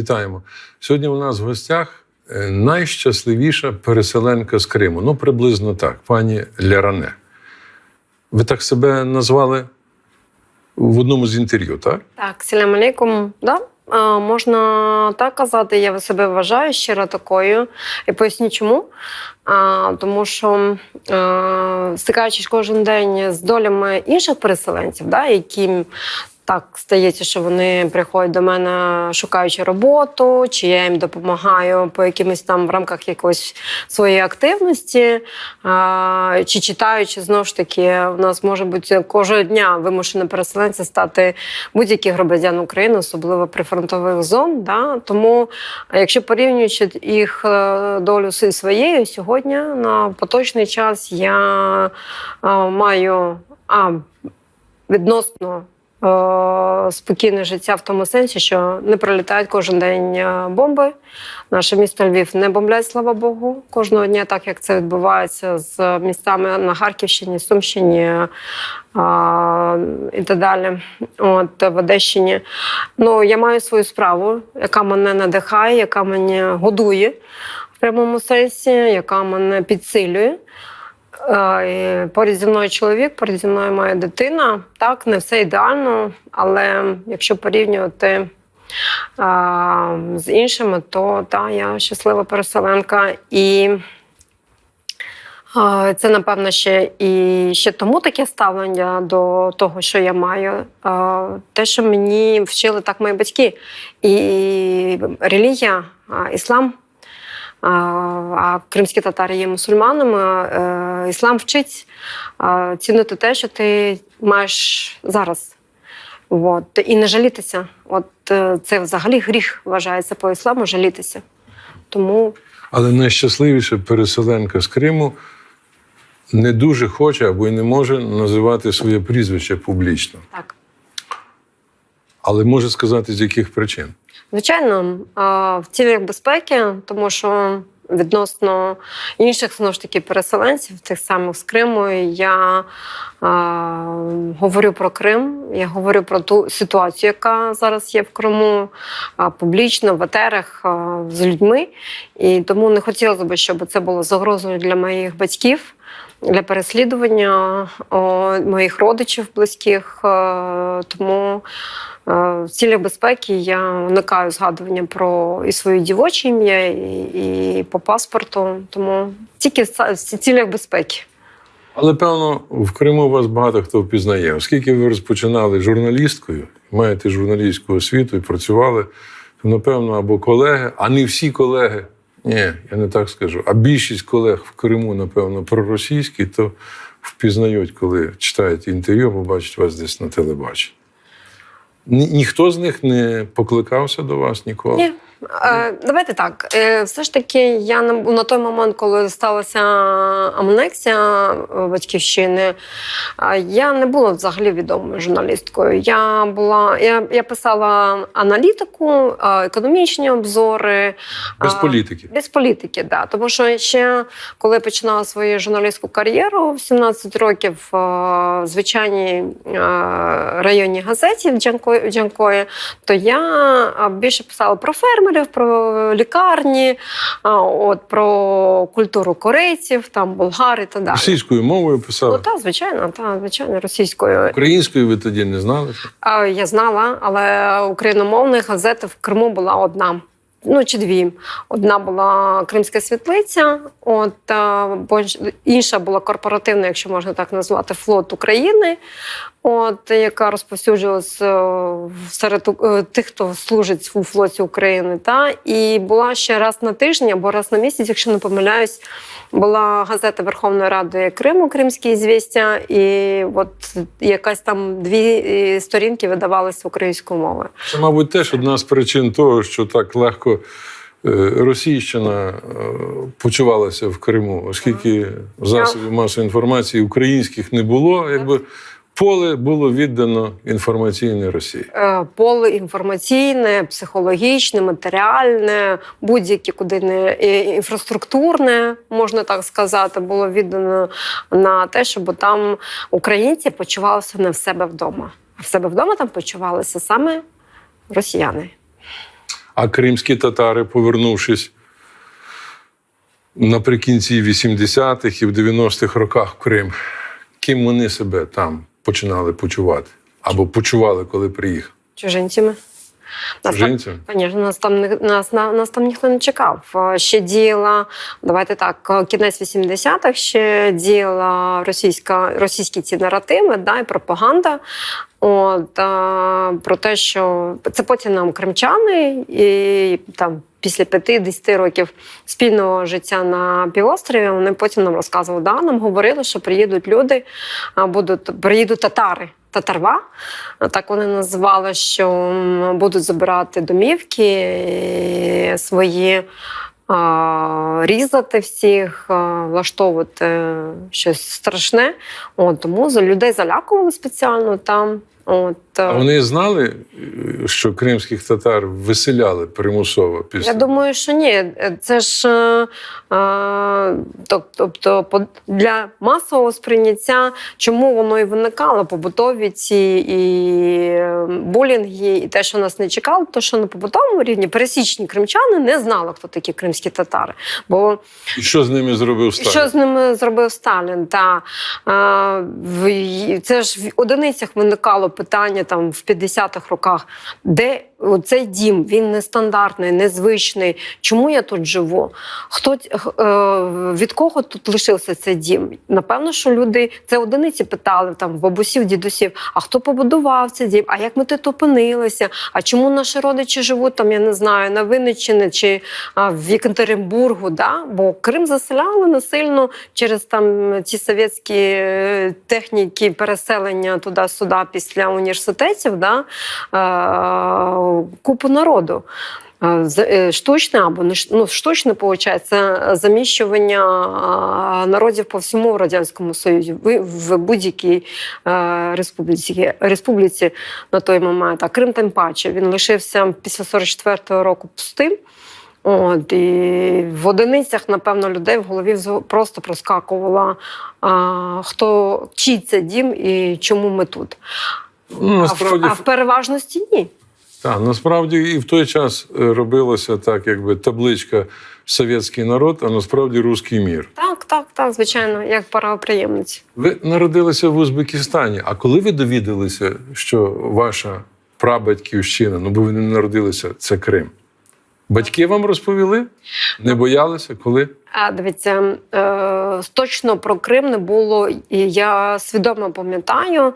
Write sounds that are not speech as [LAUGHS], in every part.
Вітаємо. Сьогодні у нас в гостях е, найщасливіша переселенка з Криму. Ну, приблизно так, пані Ляроне. Ви так себе назвали в одному з інтерв'ю, так? Так, салям алейкум. Да? А, можна так казати, я себе вважаю щиро такою. І поясню чому. А, тому що а, стикаючись кожен день з долями інших переселенців, да, яким так стається, що вони приходять до мене, шукаючи роботу, чи я їм допомагаю по якимось там в рамках якоїсь своєї активності, чи читаючи знову ж таки, у нас може бути кожного дня вимушені переселенці стати будь-які громадян України, особливо прифронтових зон. Да? Тому, якщо порівнюючи їх е, долю зі своєю, сьогодні на поточний час я а, маю а, відносно. Е, Спокійне життя в тому сенсі, що не прилітають кожен день е, бомби. Наше місто Львів не бомблять, слава Богу, кожного дня, так як це відбувається з містами на Харківщині, Сумщині а, і так далі. От в Одещині. Ну я маю свою справу, яка мене надихає, яка мене годує в прямому сенсі, яка мене підсилює. Е, Поряд зі мною чоловік, поряд зі мною моя дитина. Так, не все ідеально, але якщо порівнювати а, з іншими, то та, я щаслива переселенка. І а, це, напевно, ще і ще тому таке ставлення до того, що я маю. Те, що мені вчили так мої батьки. І релігія, іслам. А, кримські татари є мусульманами. е, Іслам вчить цінити те, що ти маєш зараз. От. І не жалітися. От е, це взагалі гріх вважається по ісламу жалітися. Тому Але найщасливіша переселенка з Криму не дуже хоче або й не може називати своє прізвище публічно. так. Але може сказати, з яких причин. Звичайно, в цілях безпеки, тому що відносно інших знову ж таки переселенців, тих самих з Криму, я а, говорю про Крим, я говорю про ту ситуацію, яка зараз є в Криму публічно, в етерах з людьми. І тому не хотілося б, щоб це було загрозою для моїх батьків. Для переслідування моїх родичів близьких, Е, тому е, в цілях безпеки я уникаю згадування про і своє дівоче ім'я, і, по паспорту. Тому тільки в цілях безпеки. Але певно, в Криму вас багато хто впізнає, оскільки ви розпочинали журналісткою, маєте журналістську освіту і працювали, то напевно або колеги, а не всі колеги. Ні, я не так скажу. А більшість колег в Криму, напевно, проросійські, то впізнають, коли читають інтерв'ю, або бачать вас десь на телебаченні. Ні, ніхто з них не покликався до вас ніколи. Ні. Е, давайте так. Е, все ж таки, я на, на той момент, коли сталася амнексія е, батьківщини, я не була взагалі відомою журналісткою. Я була, я, я писала аналітику, економічні обзори. Без політики. Без політики, да. Тому що ще коли я починала свою журналістську кар'єру в 17 років в звичайній районній газеті в Джанко- Джанкої, то я більше писала про фермерів, про лікарні, от, про культуру корейців, там болгар і так далі. Російською мовою Ну та так, звичайно, та звичайно, російською. Українською ви тоді не знали. Я знала, але україномовних газет в Криму була одна. Ну чи дві. Одна була Кримська світлиця, от бо інша була корпоративна, якщо можна так назвати, флот України, от яка розповсюджувалась е, серед е, тих, хто служить у флоті України. Та і була ще раз на тиждень або раз на місяць, якщо не помиляюсь, була газета Верховної Ради Криму Кримські звістя, і от якась там дві е, сторінки видавалися українською мовою. Це, мабуть, теж одна з причин того, що так легко е, російщина е, почувалася в Криму, оскільки засобів масової інформації українських не було, якби поле було віддано інформаційній Росії. Е, Поле інформаційне, психологічне, матеріальне, будь-яке куди не інфраструктурне, можна так сказати, було віддано на те, щоб там українці почувалися не в себе вдома. А в себе вдома там почувалися саме росіяни. А кримські татари, повернувшись наприкінці 80-х і в 90-х роках в Крим, ким вони себе там починали почувати? Або почували, коли приїхали? Чужинцями. Нас там- Звісно, нас там нас, на- нас там ніхто не чекав. Е, Ще діяла, давайте так, е, кінець 80-х ще діяла російська, російські ці наративи, да, і пропаганда. От, е, про те, що це потім нам кримчани, і там після 5-10 років спільного життя на півострові, вони потім нам розказували, да, нам говорили, що приїдуть люди, а, будуть, приїдуть татари. Татарва, так вони називали, що будуть забирати домівки і свої, а, різати всіх, влаштовувати щось страшне. От, тому людей залякували спеціально там. От, А вони знали, що кримських татар виселяли примусово після Я думаю, що ні. Це ж е, е, тобто для масового сприйняття, чому воно і виникало, побутові ці і е, булінги, і те, що нас не чекало, то що на побутовому рівні пересічні кримчани не знали, хто такі кримські татари. Бо І що з ними зробив Сталін? що з ними зробив Сталін? Та в- це ж в одиницях виникало питання там в 50-х роках, де цей дім він нестандартний, незвичний. Чому я тут живу? Хто е, від кого тут лишився цей дім? Напевно, що люди це одиниці питали там бабусів, дідусів. А хто побудував цей дім? А як ми тут опинилися? А чому наші родичі живуть там? Я не знаю, на Винниччині чи в Єкатеринбургу? Да? Бо Крим заселяли насильно через там ті совєтські е, техніки переселення туди-сюди після університетів. Да? Е, купу народу. Е, з- е, Штучне або не ну, штучне, виходить, заміщування народів по всьому Радянському Союзі Ви- в будь-якій е, республіці, республіці на той момент. А Крим тим паче він лишився після 44-го року пустим. От, і в одиницях, напевно, людей в голові просто проскакувала, а, хто чий це дім і чому ми тут. Ну, А в, а в переважності ні. Та, насправді і в той час е, робилося так, якби табличка Совєтський народ, а насправді руський мір. Так, так, так, звичайно, як правоприємниць. Ви народилися в Узбекистані. А коли ви довідалися, що ваша прабатьківщина, ну бо ви не народилися, це Крим? Батьки вам розповіли? Не боялися? Коли? А дивіться, е, точно про Крим не було. Я свідомо пам'ятаю е,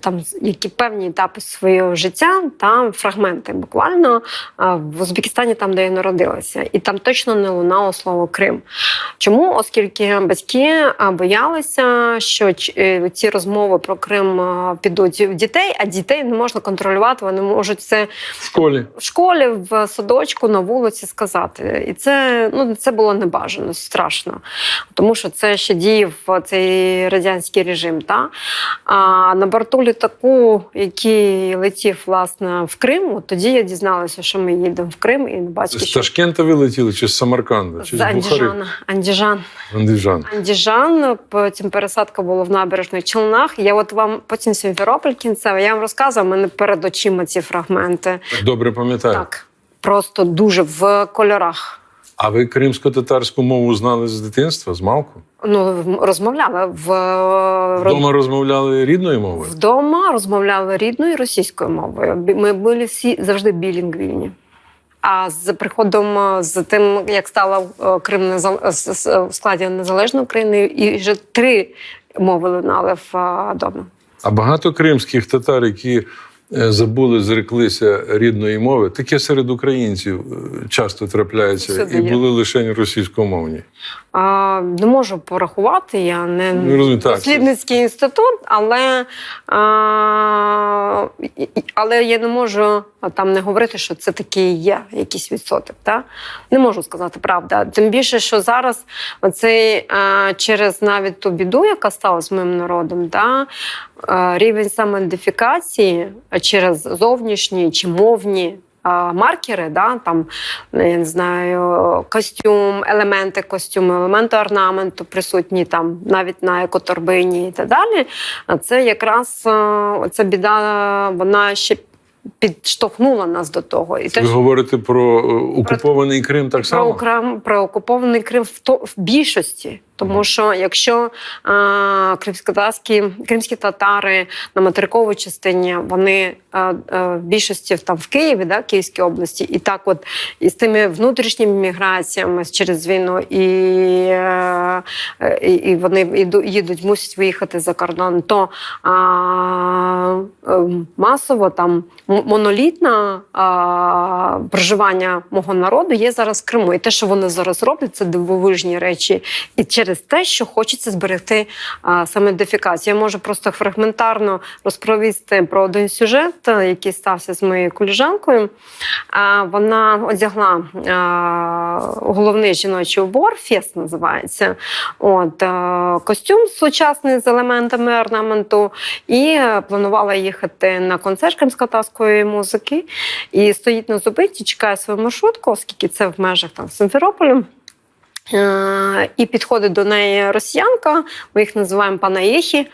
там які певні етапи свого життя, там фрагменти буквально е, в Узбекистані, там, де я народилася, і там точно не лунало слово Крим. Чому? Оскільки батьки боялися, що ці розмови про Крим підуть в дітей, а дітей не можна контролювати, вони можуть це В школі. в школі, в садочку, на вулиці сказати. І це, ну, це було небажано, страшно. Тому що це ще діяв цей радянський режим. Та? А на борту літаку, який летів власне в Крим, от тоді я дізналася, що ми їдемо в Крим і З бачите, що Ташкента ви летіли, чи з Самарканда, чи з з Андіжана. Андіжан. Андижан. Андіжан, потім пересадка була в набережних Челнах. Я от вам потім Сімферополь кінцевий, я вам розказувала, мене перед очима ці фрагменти. Добре пам'ятаю. Так, просто дуже в кольорах. А ви кримсько-татарську мову знали з дитинства, з малку? Ну, розмовляли в Вдома розмовляли рідною мовою? вдома, розмовляли рідною російською мовою. Ми були всі завжди білінгвільні. А з приходом е, з тим, як стала е, Крим в складі незалежної України, і вже три мови лунали вдома. А багато кримських татар, які е, забули, зреклися рідної мови, таке серед українців е, часто трапляється і є. були лише російськомовні. А, не можу порахувати, я не Ну, розумію, так, дослідницький інститут, але, а, але я не можу там не говорити, що це такий є якийсь відсоток. Та? Не можу сказати правда. Тим більше, що зараз оцей а, через навіть ту біду, яка стала з моїм народом, та, а, рівень самоідентифікації через зовнішні чи мовні. Маркери, да, там я не знаю, костюм, елементи костюму, елементи орнаменту присутні там навіть на екоторбині і так далі. А це якраз е, ця біда, вона ще підштовхнула нас до того. І Ви говорите про е, окупований Крим так про, само? Украм, про окупований Крим в, то, в більшості. Тому що якщо а, кримські татари на материковій частині, вони а, а, в більшості там в Києві, да, Київській області, і так, от і з тими внутрішніми міграціями через війну, і, е, і, і вони йду- їдуть, мусять виїхати за кордон, то а, е, масово там монолітне а, проживання мого народу є зараз в Криму. І те, що вони зараз роблять, це дивовижні речі. І через те, що хочеться зберегти а, саме ідентифікацію. Я можу просто фрагментарно розповісти про один сюжет, е, який стався з моєю коліжанкою. А, вона одягла а, головний жіночий убор, фест називається. От, е, костюм сучасний з елементами орнаменту, і планувала їхати на концерт кримськотарської музики. І стоїть на зупинці, чекає свою маршрутку, оскільки це в межах там Симферополю. Е, І підходить до неї росіянка, ми їх називаємо панаєхі.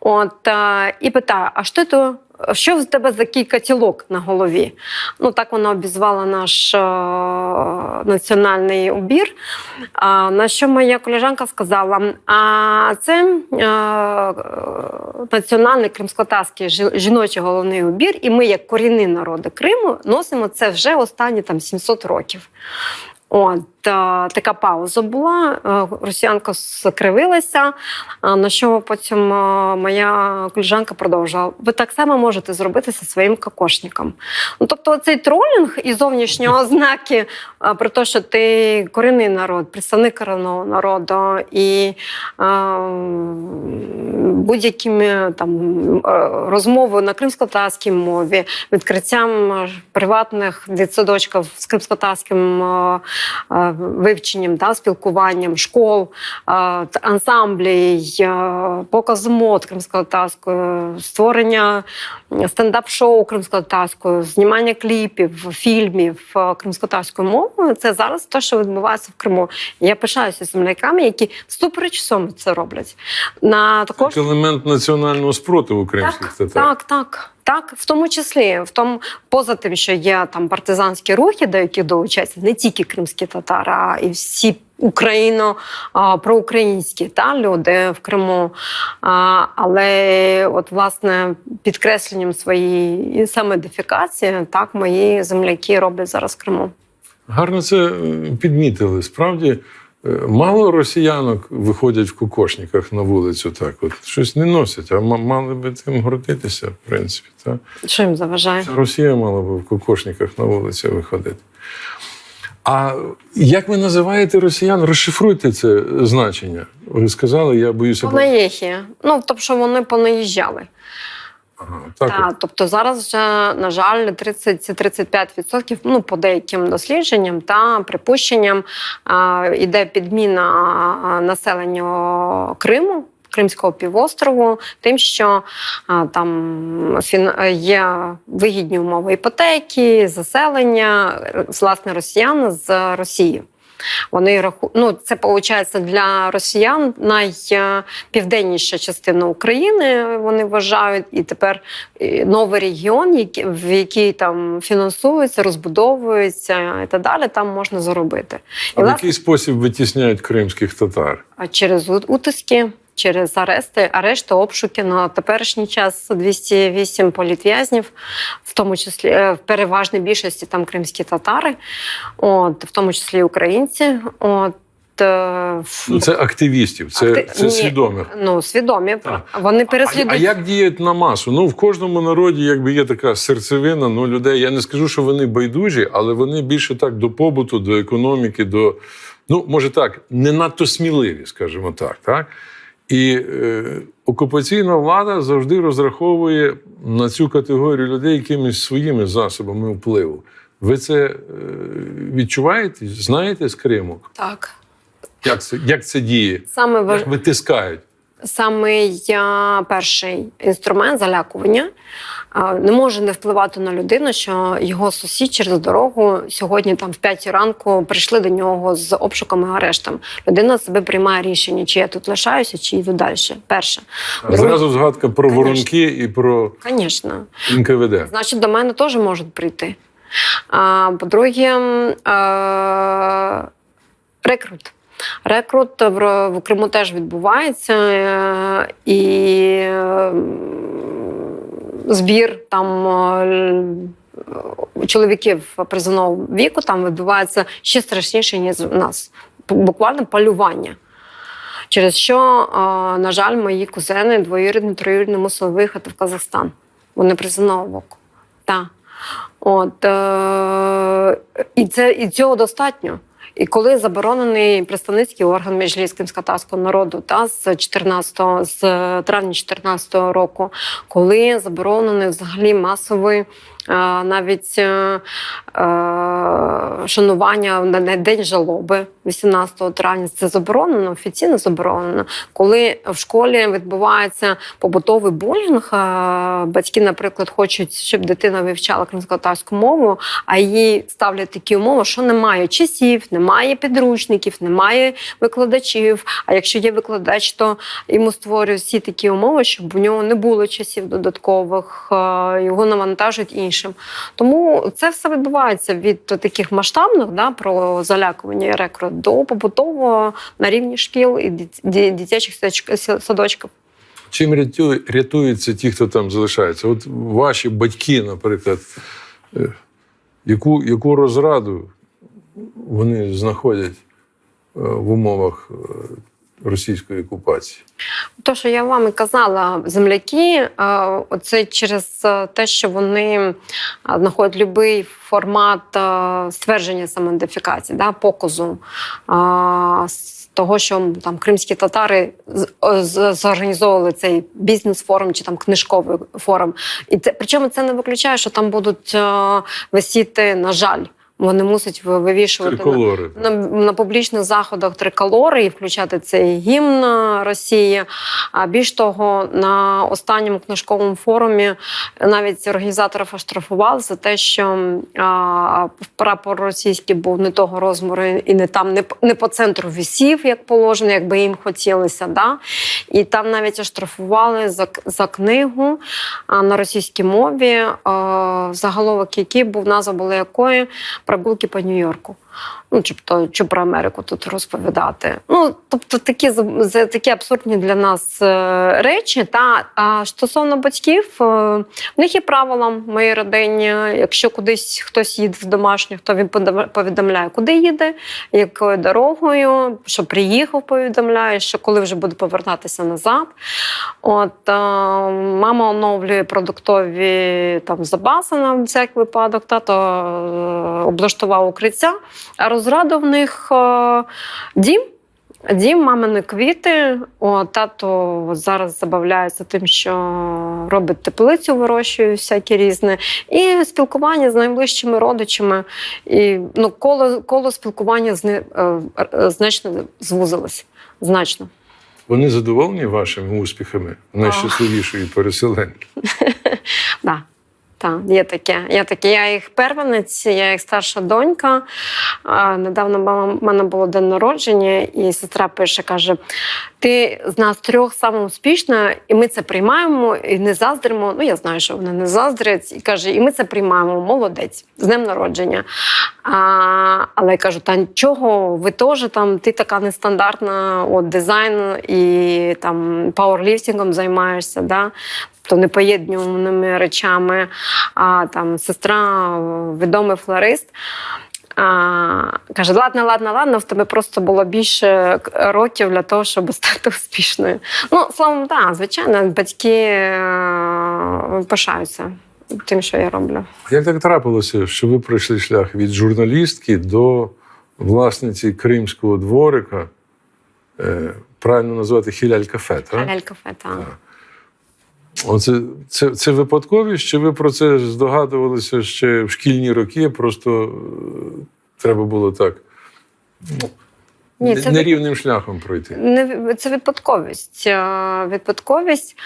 От, е, і питає: а що то? Що в тебе за кілька тілок на голові? Ну так вона обізвала наш е, національний убір. А, на що моя колежанка сказала: а це е, національний кримськотарський жіночий головний убір, і ми, як корінні народи Криму, носимо це вже останні там 700 років. От е, така пауза була. е, Росіянка скривилася. е, На що потім моя колежанка продовжувала: ви так само можете зробити зі своїм кокошником. Ну, тобто, цей тролінг і зовнішні [LAUGHS] ознаки про те, що ти корінний народ, представник корінного народу, і е, будь-якими там розмовою на кримськотарській мові, відкриттям приватних дитсадочків з кримськотарським е, вивченням, да, спілкуванням, школ, е, ансамблій, е, показ мод кримськотарською, створення стендап-шоу кримськотарською, знімання кліпів, фільмів е, кримськотарською мовою. Це зараз те, що відбувається в Криму. Я пишаюся земляками, які всупереч всьому це роблять. На також елемент національного спротиву кримських так, татар. так, так. Так, в тому числі, в тому, поза тим, що є там партизанські рухи, до яких долучаються не тільки кримські татари, а і всі україно проукраїнські та люди в Криму. А, але от власне підкресленням своєї самоідентифікації, так мої земляки роблять зараз в Криму. Гарно це е, підмітили. Справді мало росіянок виходять в кокошниках на вулицю. Так, от щось не носять, а мали би цим гордитися, в принципі. Так? Що їм заважає? Росія мала би в кокошниках на вулицю виходити. А як ви називаєте росіян? Розшифруйте це значення. Ви сказали, я боюся. бо- Понаєхи. Ну тобто, що вони понаїжджали. Ага, так, Так, тобто зараз вже, на жаль, 30-35%, ну, по деяким дослідженням та припущенням, а, іде підміна населення Криму. Кримського півострову, тим, що а, там є вигідні умови іпотеки, заселення власне росіян з Росії. Вони раху... ну, це виходить для росіян найпівденніша частина України. Вони вважають, і тепер е, новий регіон, в який там фінансується, розбудовується і так далі. Там можна заробити. І А в власне який спосіб витісняють кримських татар? а через утиски. Через арести, арешти, обшуки на теперішній час 208 політв'язнів, в тому числі е, в переважній більшості там кримські татари, от в тому числі українці. От е, Ну, це активістів, це, Акти- це свідомих. Ну, свідомі. Так. Вони А, а як діють на масу? Ну в кожному народі якби є така серцевина ну, людей. Я не скажу, що вони байдужі, але вони більше так до побуту, до економіки, до ну може так, не надто сміливі, скажімо так. так? І е, окупаційна влада завжди розраховує на цю категорію людей якимись своїми засобами впливу. Ви це е, відчуваєте? Знаєте з Криму? Так. Як це, як це діє? Саме важ... Як витискають? Самий перший інструмент залякування не може не впливати на людину, що його сусід через дорогу сьогодні, там в 5 ранку, прийшли до нього з обшуками арештом. Людина себе приймає рішення, чи я тут лишаюся, чи йду далі. Перше. А Зразу згадка про Конечно. воронки і про Звісно. НКВД. Значить, до мене теж можуть прийти. По-друге, е, рекрут. Рекрут в, Криму теж відбувається. е, І е, збір там. е, Чоловіків призовного віку там відбувається ще страшніше, ніж у нас. Буквально полювання. Через що, на жаль, мої кузени двоюрідні, троюрідні мусили виїхати в Казахстан. Вони призовного віку. Так. От, е, і, це, і цього достатньо. І коли заборонений представницький орган між скатарського народу та з 14, з травня 2014 року, коли заборонений взагалі масовий навіть е, е, шанування на день жалоби 18 травня, це заборонено, офіційно заборонено. Коли в школі відбувається побутовий булінг, е, батьки, наприклад, хочуть, щоб дитина вивчала кримськотарську мову, а їй ставлять такі умови, що немає часів, немає підручників, немає викладачів. А якщо є викладач, то йому створюють всі такі умови, щоб у нього не було часів додаткових, його навантажують іншим. Тому це все відбувається від таких масштабних да, про залякування і рекрут до побутового на рівні шкіл і дитячих садочків. Чим рятуються ті, хто там залишається? От ваші батьки, наприклад, е, яку, яку розраду вони знаходять е, в умовах е, російської окупації? То, що я вам і казала, земляки, е, оце через е, те, що вони е, знаходять будь-який формат ствердження самоідентифікації, да, показу того, що там кримські татари зорганізовували цей бізнес-форум чи там книжковий форум. І це причому це не виключає, що там будуть висіти, на жаль. Вони мусять вивішувати на- Триколори. на, на публічних заходах триколори і включати цей гімн Росії. А більш того, на останньому книжковому форумі навіть організаторів оштрафували за те, що а, прапор російський був не того розміру і не там, не, не по центру висів, як положено, як би їм хотілося. Да? І там навіть оштрафували за, за книгу а, на російській мові, а, заголовок, який був назва була якої прогулки по Нью-Йорку. Ну, тобто, чи про Америку тут розповідати. Ну, тобто, такі такі абсурдні для нас е, речі. Та а стосовно батьків, е, в них є правила в моїй родині. Якщо кудись хтось їде з домашніх, то він повідомляє, куди їде, якою дорогою, що приїхав, повідомляє, що коли вже буде повертатися назад. От е, мама оновлює продуктові там запаси на всяк випадок, тато облаштував укриття. А розрада в них е, дім. Дім, мамини квіти. О, тато зараз забавляється тим, що робить теплицю, вирощує всякі різне. І спілкування з найближчими родичами. І ну, коло, коло спілкування зни, е, е, значно звузилось. Значно. Вони задоволені вашими успіхами найщасливішої переселенки. [LAUGHS] Так, є таке. Є таке. Я їх первенець, я їх старша донька. Недавно в мене було день народження, і сестра пише: каже: ти з нас трьох саме успішна, і ми це приймаємо і не заздримо. Ну, я знаю, що вони не заздрять. І каже, і ми це приймаємо. Молодець, з днем народження. А, але я кажу: та чого, ви теж там, ти така нестандартна, от дизайн і там пауерліфтингом займаєшся. Да? То непоєднуваними речами. А там сестра, відомий флорист. А, каже: ладно, ладно, ладно, в тебе просто було більше років для того, щоб стати успішною. Ну, словом, так, звичайно, батьки е, пишаються тим, що я роблю. Як так трапилося, що ви пройшли шлях від журналістки до власниці кримського дворика? Е, правильно назвати хіляль кафе, так? Халяль кафе, так. Оце це, це випадковість, чи ви про це здогадувалися ще в шкільні роки? Просто е, треба було так. Ні, це від- нерівним шляхом пройти. Не це випадковість. Е, Випадковість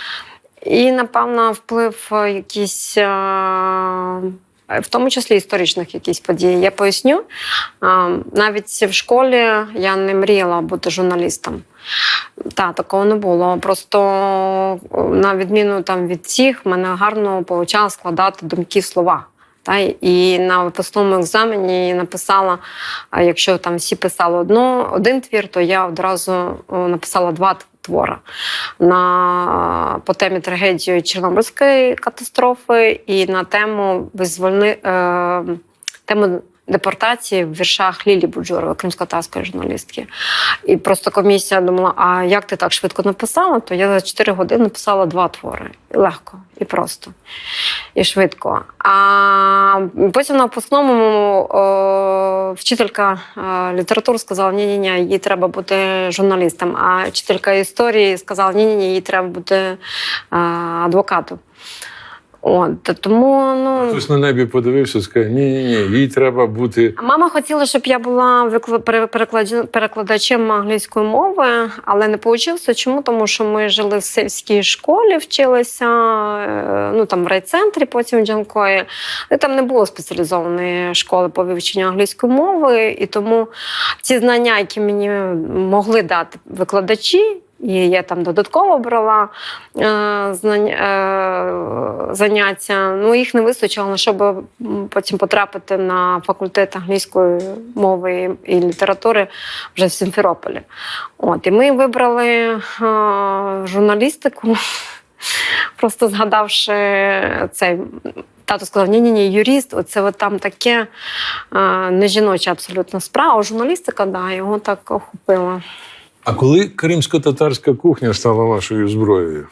і, напевно, вплив е, якийсь, е, в тому числі історичних якісь подій. Я поясню. Навіть в школі я не мріяла бути журналістом. Та, такого не було. Просто на відміну там від в мене гарно почала складати думки слова. Та, і на випускному екзамені написала, якщо там всі писали одно, один твір, то я одразу написала два твори на, по темі трагедії Чорнобильської катастрофи і на тему визвольни, е, тему депортації в віршах Лілі Буджурової, кримськотарської журналістки. І просто комісія думала: а як ти так швидко написала? То я за 4 години написала два твори. І легко, і просто, і швидко. А потім на випускному о, вчителька е, літератури сказала: ні ні ні їй треба бути журналістом. А вчителька історії сказала: ні ні ні їй треба бути е, адвокатом. От, тому ну, Хтось на небі подивився сказав, ні, ні, ні, їй треба бути. Мама хотіла, щоб я була перекладачем англійської мови, але не вийшло. Чому? Тому що ми жили в сільській школі, вчилися е, ну там в райцентрі, потім в Джанкої. І там не було спеціалізованої школи по вивченню англійської мови, і тому ті знання, які мені могли дати викладачі. І я там додатково брала е, е, заняття. Ну, їх не вистачило, щоб потім потрапити на факультет англійської мови і, літератури вже в Сімферополі. От, і ми вибрали е, журналістику, [LAUGHS] просто згадавши цей. Тато сказав: ні, ні, юрист, оце от там таке е, не жіноча абсолютно справа. Журналістика, да, його так охопила. А коли кримсько-татарська кухня стала вашою зброєю?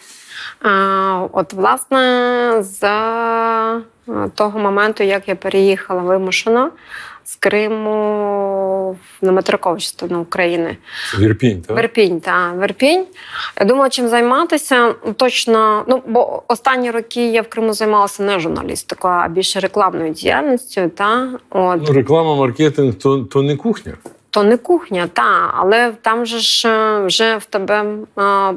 А, От, власне, з е, того моменту, як я переїхала вимушено з Криму на материкову частину України. Це Вірпінь, так? Верпінь, та Верпінь. Я думала, чим займатися. Ну, Точно, ну бо останні роки я в Криму займалася не журналістикою, а більше рекламною діяльністю. Та от Ну, реклама, маркетинг то, то не кухня. То не кухня, та але там же ж е, вже в тебе е,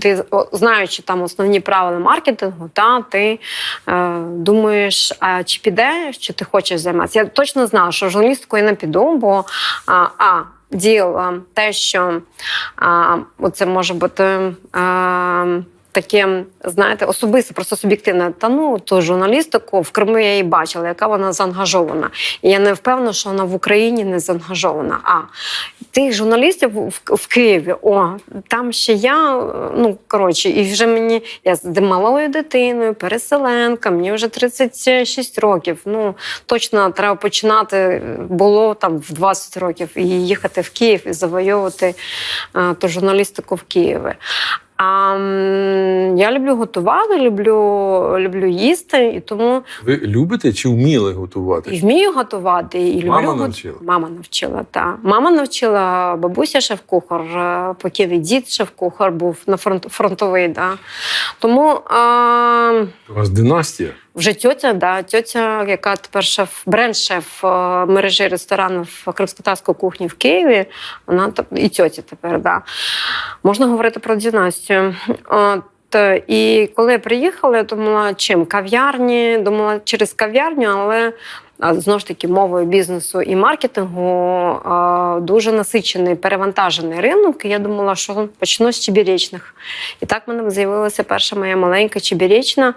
ти знаючи там основні правила маркетингу, та ти е, думаєш, а чи підеш, чи ти хочеш займатися. Я точно знала, що журналістикою не піду, бо а, а діл те, що а, це може бути. е, Таке, знаєте, особисте, просто суб'єктивне. Та ну ту журналістику в Криму я її бачила, яка вона заангажована. І я не впевнена, що вона в Україні не заангажована. А тих журналістів в, в Києві, о, там ще я. е, Ну коротше, і вже мені я з малою дитиною, переселенка, мені вже 36 років. Ну точно треба починати було там в 20 років і їхати в Київ і завойовувати е, ту журналістику в Києві. А я люблю готувати, люблю, люблю їсти, і тому Ви любите чи вміли і готувати? вмію готувати, і люблю Мама навчила? Мама навчила, так. Мама навчила, бабуся шеф-кухар, е, покійний дід шеф-кухар був на фронт, фронтовий. Да. Тому а, У вас династія? Вже тьотя, да, тьотя, яка тепер шеф, бренд-шеф е, мережі ресторанів кримськотарської кухні в Києві, вона і тьотя тепер, да. Можна говорити про династію. Е, і коли приїхала, я думала, чим? Кав'ярні, думала через кав'ярню, але знову ж таки мовою бізнесу і маркетингу дуже насичений, перевантажений ринок. І я думала, що почну з чебіречних. І так в мене з'явилася перша моя маленька чебіречна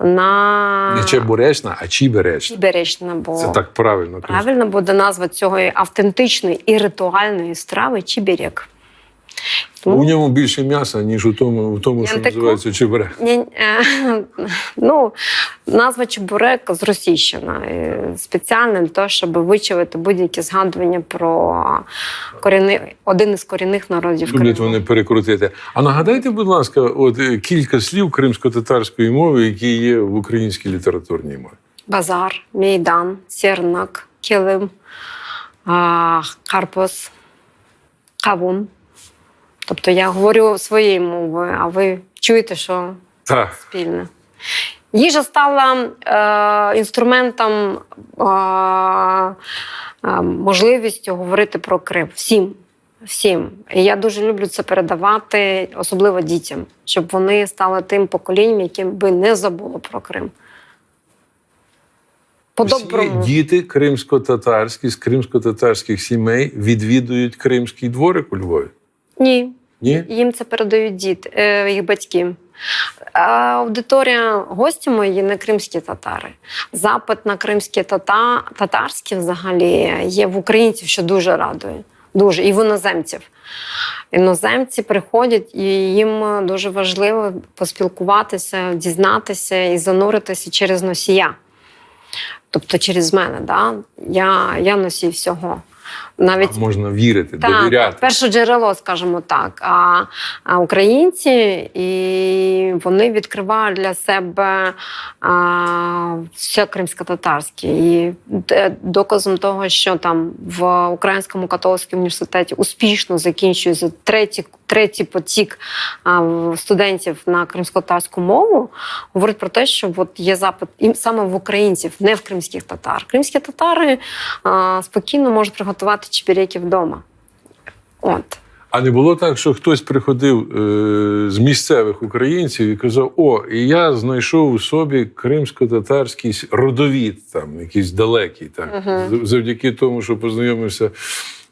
на Не чебуречна, а чіберечна. чебіречна, бо Це так правильно. правильно буде назва цього автентичної і ритуальної страви чебірек. У ньому більше м'яса, ніж у тому, у тому що Янтику? називається чебурех. Ні, е, [LAUGHS] ну, назва чебурек зросійщена е, спеціально для того, щоб вичавити будь-які згадування про корінний, один із корінних народів Люблять Криму. вони перекрутити. А нагадайте, будь ласка, от е, кілька слів кримсько-татарської мови, які є в українській літературній мові. Базар, Мейдан, Сірнак, Килим, Карпус, Кавун. Тобто я говорю своєю мовою, а ви чуєте, що Так. спільне. Їжа стала е, інструментом, е, е, можливістю говорити про Крим всім. всім. І я дуже люблю це передавати, особливо дітям, щоб вони стали тим поколінням, яким би не забуло про Крим. Всі діти кримсько-татарські з кримсько-татарських сімей відвідують кримський дворик у Львові. Ні, Ні? їм це передають діти, е, їх батьки. Аудиторія гості мої не кримські татари. Запит на кримські тата, татарські взагалі є в українців, що дуже радує. Дуже і в іноземців. Іноземці приходять, і їм дуже важливо поспілкуватися, дізнатися і зануритися через носія. Тобто через мене, да? я, я носій всього. Навіть А можна вірити, так, довіряти. перше джерело, скажімо так. А, а українці і вони відкривають для себе а, все кримсько-татарське. І доказом того, що там в Українському католицькому університеті успішно закінчується третій, третій потік а, студентів на кримсько-татарську мову, говорить про те, що от є запит і саме в українців, не в кримських татар. Кримські татари а, спокійно можуть приготувати чебіреки вдома. От. А не було так, що хтось приходив е, з місцевих українців і казав: О, і я знайшов у собі кримсько-татарський родовід, там якийсь далекий, так з- завдяки тому, що познайомився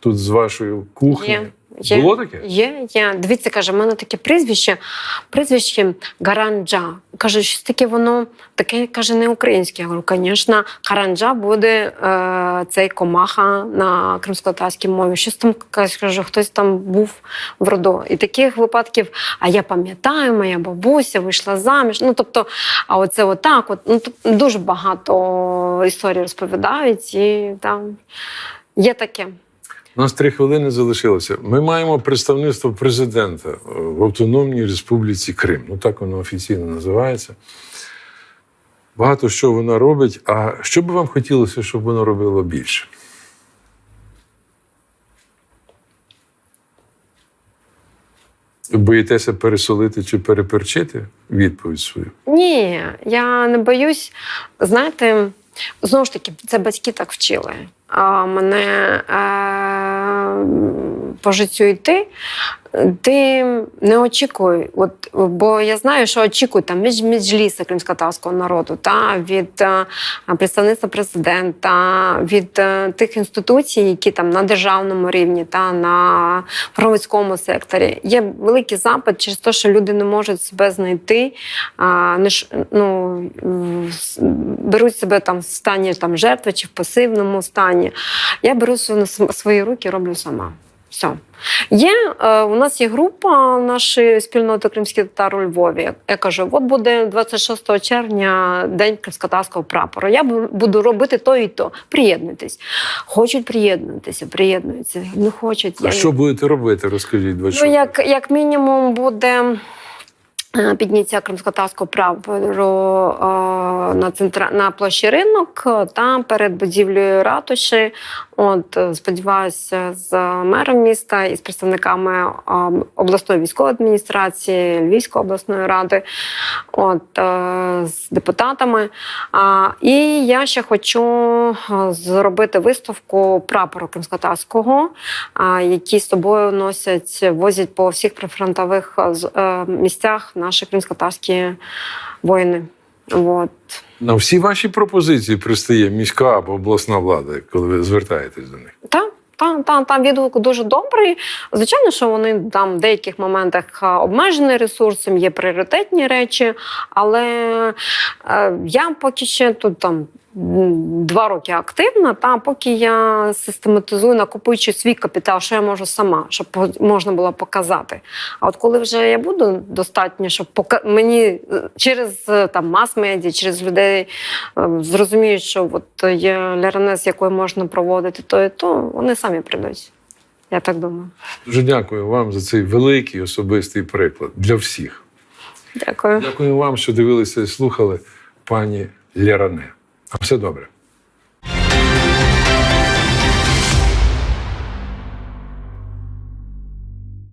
тут з вашою кухнею. Є. Є. Було таке? Є, є. Дивіться, каже, в мене таке прізвище, прізвище Гаранджа. Каже, щось таке воно таке, каже, не українське. Я говорю, звісно, Гаранджа буде е, цей комаха на кримсько-татарській мові. Щось там каже, хтось там був в роду. І таких випадків, а я пам'ятаю, моя бабуся вийшла заміж. Ну, тобто, а оце отак, от, ну, дуже багато історій розповідають, і там є таке. У нас три хвилини залишилося. Ми маємо представництво президента е, в Автономній Республіці Крим. Ну так воно офіційно називається. Багато що вона робить. А що би вам хотілося, щоб воно робило більше? Боїтеся пересолити чи переперчити відповідь свою? Ні, я не боюсь. Знаєте, знову ж таки, це батьки так вчили. Мене е, по життю йти. Ти не очікуй, от, бо я знаю, що очікують там між міжліса кримськотарського народу, та від е, представництва президента, від е, тих інституцій, які там на державному рівні та на громадському секторі. Є великий запит через те, що люди не можуть себе знайти, а, не ш, ну, беруть себе там в стані там, жертви чи в пасивному стані. Я беру свої руки, роблю сама. Все. Є, е, у нас є група нашої спільноти кримських татар у Львові. Я кажу: от буде 26 червня день кримськотарського прапора. Я буду робити то і то. Приєднуйтесь. Хочуть приєднуватися, приєднуються. Не хочуть. А я що будете робити? Розкажіть, Ну, як, як мінімум, буде е, підняття кримськотарського прапору е, на, центра... на площі ринок е, та перед будівлею ратуші. От, е, сподіваюся, з мером міста і з представниками е, обласної військової адміністрації, Львівської обласної ради, от, е, з депутатами. І я ще хочу зробити виставку прапору кримськотарського, які з собою носять, возять по всіх прифронтових місцях наші кримськотарські воїни. От. На всі ваші пропозиції пристає міська або обласна влада, коли ви звертаєтесь до них. Так. Там там там відгук дуже добрий. Звичайно, що вони там в деяких моментах обмежені ресурсом, є пріоритетні речі, але е, я поки ще тут там. Два роки активна, та поки я систематизую, накопичу свій капітал, що я можу сама, щоб можна було показати. А от коли вже я буду достатньо, щоб пока мені е, через е, там мас-медіа, через людей е, зрозуміють, що от є ЛРНС, якою можна проводити то і то, вони самі прийдуть. Я так думаю. Дуже дякую вам за цей великий особистий приклад для всіх. Дякую. Дякую вам, що дивилися і слухали пані Ляне. А все добре.